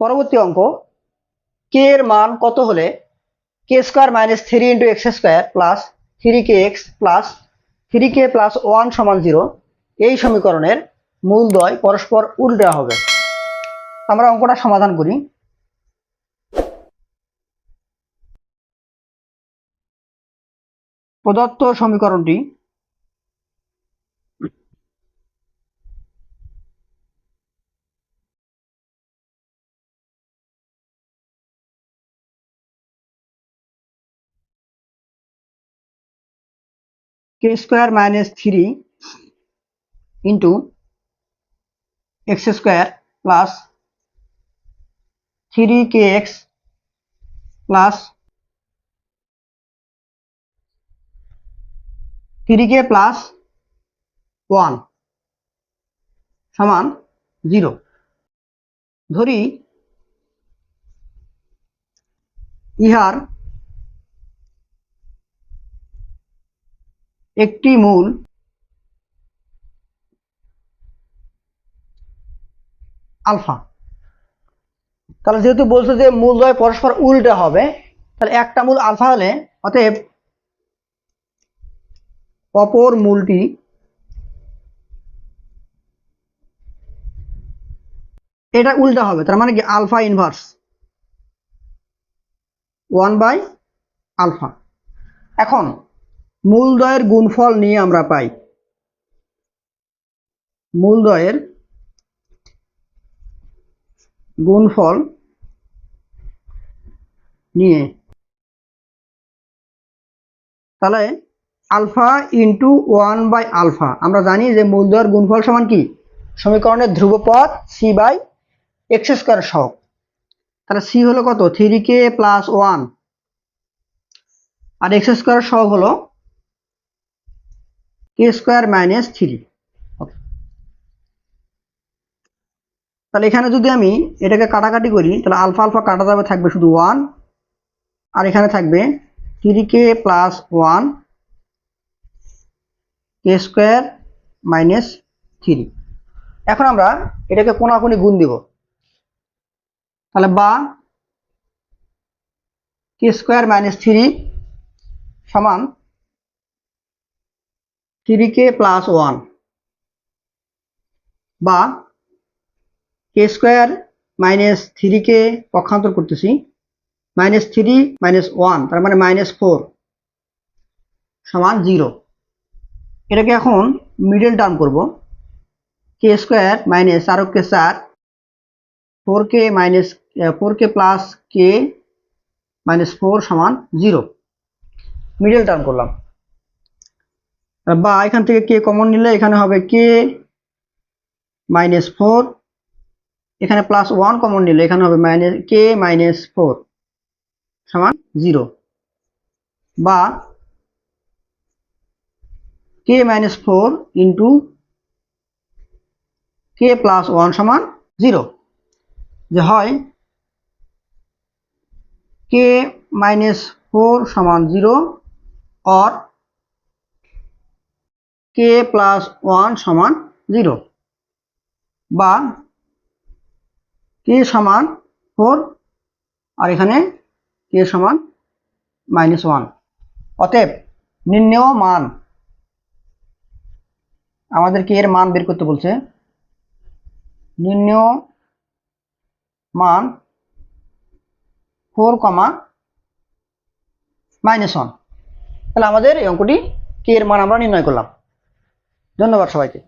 পরবর্তী অঙ্ক কে এর মান কত হলে k square minus three into x square plus three k x plus three k plus one সমান জিরো এই সমীকরণের মূলদ্বয় পরস্পর উল্টা হবে। আমরা অঙ্কটা সমাধান করি। প্রদত্ত সমীকরণটি k square minus three into x square plus three k x plus three k plus one সমান জিরো ধরি, ইহার একটি মূল আলফা। তাহলে যেহেতু বলছে যে মূল মূলদ্বয় পরস্পর উল্টা হবে, তাহলে একটা মূল আলফা হলে অতএব অপর মূলটি এটা উল্টা হবে, তার মানে কি alpha inverse one by alpha. এখন মূলদ্বয়ের গুণফল নিয়ে আমরা পাই। মূলদ্বয়ের গুণফল নিয়ে। তাহলে alpha into one by alpha. আমরা জানি যে মূলদ্বয়ের গুণফল সমান কি? সমীকরণের ধ্রুবপদ সি বাই এক্স স্কোয়ার সহগ। তাহলে সি হলো কত? থ্রি কে প্লাস ওয়ান আর এক্স স্কোয়ার সহগ হলো কে স্কোয়ার মাইনাস থ্রি তাহলে এখানে যদি আমি এটাকে কাটাকাটি করি, তাহলে আলফা আলফা কাটা যাবে, থাকবে শুধু ওয়ান আর এখানে থাকবে three k plus one k square minus three এখন আমরা এটাকে কোনাকুনি গুণ দিব। তাহলে বা কে স্কোয়ার মাইনাস থ্রি সমান থ্রি কে প্লাস ওয়ান বা k square minus three k পক্ষান্তর করতেছি মাইনাস থ্রি মাইনাস ওয়ান তার মানে মাইনাস ফোর সমান জিরো এটাকে এখন মিডল টার্ম করব। কে স্কোয়ার মাইনাস আরও কে চার four k minus four k plus k minus four সমান জিরো মিডল টার্ম করলাম। বা এখান থেকে কে কমন নিলে এখানে হবে কে মাইনাস ফোর এখানে প্লাস ওয়ান কমন নিলে এখানে হবে মাইনাস কে মাইনাস ফোর সমান জিরো বা k minus four into k plus one সমান জিরো যে হয় কে মাইনাস ফোর সমান zero or k plus one সমান জিরো বা কে সমান ফোর আর এখানে কে সমান মাইনাস ওয়ান অতএব নির্ণেয় মান আমাদেরকে এর মান বের করতে বলছে, নির্ণেয় মান ফোর কমা মাইনাস ওয়ান তাহলে আমাদের এই অঙ্কটি কে এর মান আমরা নির্ণয় করলাম। ধন্যবাদ সবাইকে।